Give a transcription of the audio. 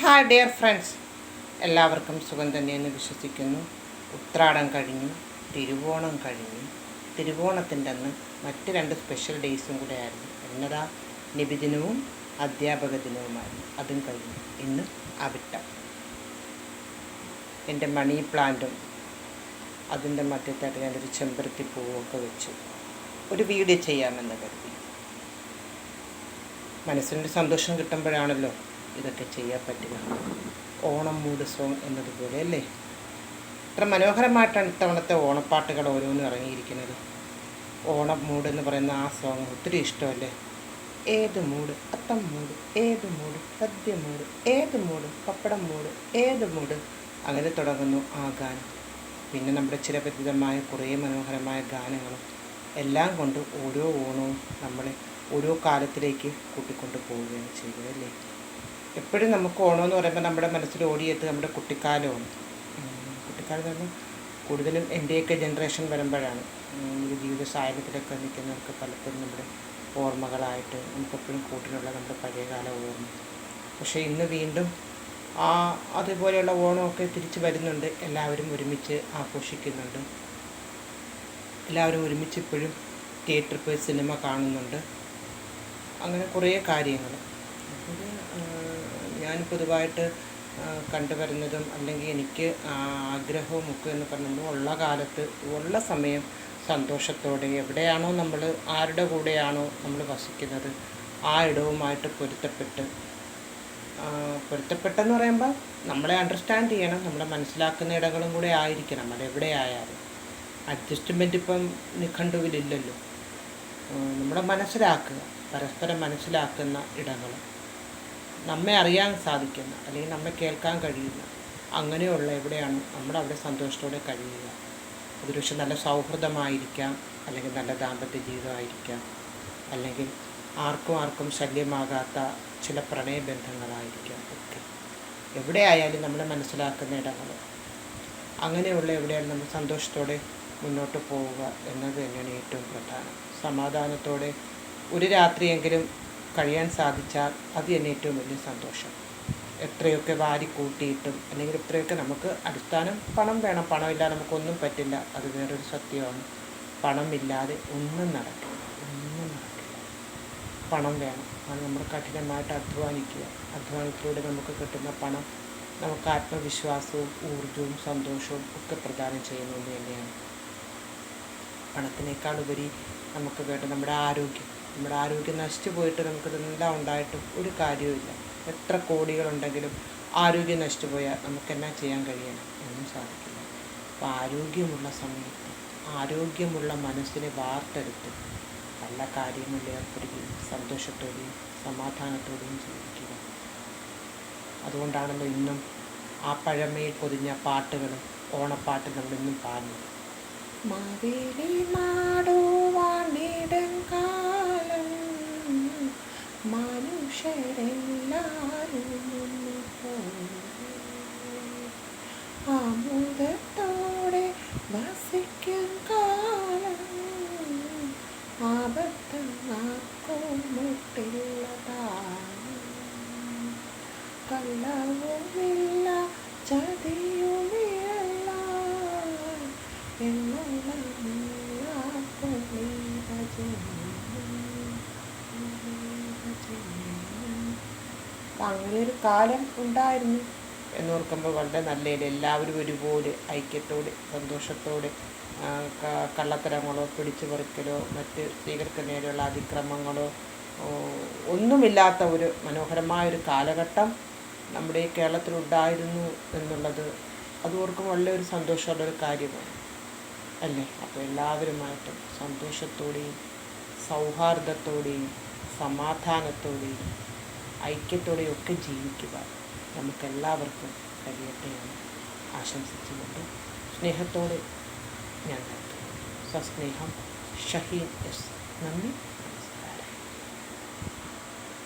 Hi dear friends. എല്ലാവർക്കും സുഖം തന്നെയെന്ന് വിശ്വസിക്കുന്നു. ഉത്രാടം കഴിഞ്ഞു തിരുവോണം കഴിഞ്ഞു. തിരുവോണത്തിന്റെ അന്ന് മറ്റ് രണ്ട് സ്പെഷ്യൽ ഡേയ്സും കൂടെ ആയിരുന്നു. എന്നതാ? നിബിദിനവും അധ്യാപക ദിനവുമായിരുന്നു അതും കഴിഞ്ഞു. ഇന്ന് അവിട്ടം. എന്റെ മണി പ്ലാന്റും അതിന്റെ മധ്യത്തായിട്ട് ഞാനൊരു ചെമ്പരത്തി പൂവൊക്കെ വെച്ചു. ഒരു വീഡിയോ ചെയ്യാമെന്ന് കരുതി. മനസ്സിനൊരു സന്തോഷം കിട്ടുമ്പോഴാണല്ലോ ഇതൊക്കെ ചെയ്യാൻ പറ്റുക ഓണം മൂഡ് സോങ് എന്നതുപോലെ അല്ലേ? ഇത്ര മനോഹരമായിട്ടാണ് ഇത്തവണത്തെ ഓണപ്പാട്ടുകൾ ഓരോന്നും ഇറങ്ങിയിരിക്കുന്നത്. ഓണം മൂഡ് എന്ന് പറയുന്ന ആ സോങ് ഒത്തിരി ഇഷ്ടമല്ലേ? ഏത് മൂഡ് അത്തം മൂഡ് ഏത് മൂഡ് സദ്യ മൂഡ് ഏത് മൂഡ് പപ്പടം മൂഡ് ഏത് മൂഡ് അങ്ങനെ തുടങ്ങുന്നു ആ ഗാനം. പിന്നെ നമ്മുടെ ചിരപരിചിതമായ കുറേ മനോഹരമായ ഗാനങ്ങളും എല്ലാം കൊണ്ട് ഓരോ ഓണവും നമ്മളെ ഓരോ കാലത്തിലേക്ക് കൂട്ടിക്കൊണ്ട് പോവുകയാണ് ചെയ്യുക അല്ലേ? എപ്പോഴും നമുക്ക് ഓണം എന്ന് പറയുമ്പോൾ നമ്മുടെ മനസ്സിൽ ഓടിയെത്തുക നമ്മുടെ കുട്ടിക്കാലമാണ് കുട്ടിക്കാലം പറഞ്ഞാൽ കൂടുതലും എന്റെയൊക്കെ ജനറേഷൻ വരുമ്പോഴാണ്. നമ്മുടെ ജീവിത സാഹചര്യത്തിലൊക്കെ നിൽക്കുന്നവർക്ക് പലപ്പോഴും നമ്മുടെ ഓർമ്മകളായിട്ട് നമുക്കെപ്പോഴും കൂട്ടിനുള്ള നമ്മുടെ പഴയകാല ഓർമ്മ. പക്ഷേ ഇന്ന് വീണ്ടും ആ അതുപോലെയുള്ള ഓണമൊക്കെ തിരിച്ച് വരുന്നുണ്ട്. എല്ലാവരും ഒരുമിച്ച് ആഘോഷിക്കുന്നുണ്ട്. എല്ലാവരും ഒരുമിച്ച് ഇപ്പോഴും തിയേറ്ററിൽ പോയി സിനിമ കാണുന്നുണ്ട്. അങ്ങനെ കുറേ കാര്യങ്ങൾ ഞാൻ പൊതുവായിട്ട് കണ്ടുവരുന്നതും അല്ലെങ്കിൽ എനിക്ക് ആഗ്രഹവും ഒക്കെ എന്ന് പറയുമ്പോൾ ഉള്ള കാലത്ത് ഉള്ള സമയം സന്തോഷത്തോടെ എവിടെയാണോ നമ്മൾ ആരുടെ കൂടെയാണോ നമ്മൾ വസിക്കുന്നത് ആ ഇടവുമായിട്ട് പൊരുത്തപ്പെട്ട് പൊരുത്തപ്പെട്ടെന്ന് പറയുമ്പോൾ നമ്മളെ അണ്ടർസ്റ്റാൻഡ് ചെയ്യണം നമ്മളെ മനസ്സിലാക്കുന്ന ഇടങ്ങളും കൂടെ ആയിരിക്കണം അതെവിടെ ആയാലും. അഡ്ജസ്റ്റ്മെന്റ് ഇപ്പം നിഘണ്ടുവിലില്ലല്ലോ. നമ്മളെ മനസ്സിലാക്കുക പരസ്പരം മനസ്സിലാക്കുന്ന ഇടങ്ങൾ നമ്മെ അറിയാൻ സാധിക്കുന്ന അല്ലെങ്കിൽ നമ്മെ കേൾക്കാൻ കഴിയുന്ന അങ്ങനെയുള്ള എവിടെയാണ് നമ്മുടെ നമ്മളവിടെ സന്തോഷത്തോടെ കഴിയുക. അതൊരു പക്ഷെ നല്ല സൗഹൃദമായിരിക്കാം അല്ലെങ്കിൽ നല്ല ദാമ്പത്യ ജീവിതമായിരിക്കാം അല്ലെങ്കിൽ ആർക്കും ആർക്കും ശല്യമാകാത്ത ചില പ്രണയബന്ധങ്ങളായിരിക്കാം ഒക്കെ. എവിടെ ആയാലും നമ്മളെ മനസ്സിലാക്കുന്ന ഇടങ്ങൾ. അങ്ങനെയുള്ള എവിടെയാണ് നമ്മൾ സന്തോഷത്തോടെ മുന്നോട്ട് പോവുക എന്നത് തന്നെയാണ് ഏറ്റവും പ്രധാനം. സമാധാനത്തോടെ ഒരു രാത്രിയെങ്കിലും കഴിയാൻ സാധിച്ചാൽ അത് തന്നെ ഏറ്റവും വലിയ സന്തോഷം. എത്രയൊക്കെ വാരി കൂട്ടിയിട്ടും അല്ലെങ്കിൽ എത്രയൊക്കെ നമുക്ക് അടിസ്ഥാനം പണം വേണം. പണമില്ലാതെ നമുക്കൊന്നും പറ്റില്ല. അത് വേറൊരു സത്യമാണ്. പണമില്ലാതെ ഒന്നും നടക്കില്ല. ഒന്നും നടക്കില്ല. പണം വേണം. അത് നമ്മൾ കഠിനമായിട്ട് അധ്വാനിക്കുക. അധ്വാനത്തിലൂടെ നമുക്ക് കിട്ടുന്ന പണം നമുക്ക് ആത്മവിശ്വാസവും ഊർജവും സന്തോഷവും ഒക്കെ പ്രദാനം ചെയ്യുന്നത് തന്നെയാണ്. പണത്തിനേക്കാളുപരി നമുക്ക് വേണ്ട നമ്മുടെ ആരോഗ്യം. നമ്മുടെ ആരോഗ്യം നശിച്ചു പോയിട്ട് നമുക്കിതെല്ലാം ഉണ്ടായിട്ടും ഒരു കാര്യവുമില്ല. എത്ര കോടികളുണ്ടെങ്കിലും ആരോഗ്യം നശിച്ചു പോയാൽ നമുക്ക് എന്നാ ചെയ്യാൻ കഴിയണം? ഒന്നും സാധിക്കില്ല. അപ്പോൾ ആരോഗ്യമുള്ള സമയത്ത് ആരോഗ്യമുള്ള മനസ്സിനെ വാർത്തെടുത്ത് പല കാര്യങ്ങളിൽ ഏർപ്പെടുകയും സന്തോഷത്തോടെയും സമാധാനത്തോടെയും ജീവിക്കുക. അതുകൊണ്ടാണല്ലോ ഇന്നും ആ പഴമയിൽ പൊതിഞ്ഞ പാട്ടുകളും ഓണപ്പാട്ടും നമ്മളിന്നും പാടുന്നത്. മാവേലി നാടുവാണിടം കാലം മനുഷ്യരെല്ലാരും ഒന്ന് പോയി. ആമുദത്തോടെ വസിക്കും കാലം ആപത്തും ആർക്കും മുട്ടില്ലതാനും കള്ളവുമില്ല ചതിയുമില്ല അങ്ങനെയൊരു അങ്ങനെ ഒരു കാലം ഉണ്ടായിരുന്നു. എന്നോർക്കുമ്പോൾ വളരെ നല്ലതിൽ എല്ലാവരും ഒരുപോലെ ഐക്യത്തോടെ സന്തോഷത്തോടെ കള്ളത്തരങ്ങളോ പിടിച്ചു പറിക്കലോ മറ്റ് സ്ത്രീകൾക്ക് നേരെയുള്ള അതിക്രമങ്ങളോ ഒന്നുമില്ലാത്ത ഒരു മനോഹരമായൊരു കാലഘട്ടം നമ്മുടെ ഈ കേരളത്തിലുണ്ടായിരുന്നു എന്നുള്ളത് അത് ഓർക്കും വളരെ ഒരു സന്തോഷമുള്ള ഒരു കാര്യമാണ്. അല്ലേ? അപ്പോൾ എല്ലാവരുമായിട്ടും സന്തോഷത്തോടെയും സൗഹാർദ്ദത്തോടെയും സമാധാനത്തോടെയും ഐക്യത്തോടെയും ഒക്കെ ജീവിക്കുക നമുക്കെല്ലാവർക്കും കഴിയട്ടെ എന്ന് ആശംസിച്ചുകൊണ്ട് സ്നേഹത്തോടെ ഞാൻ സസ്നേഹം ഷഹീൻ എസ്. നന്ദി.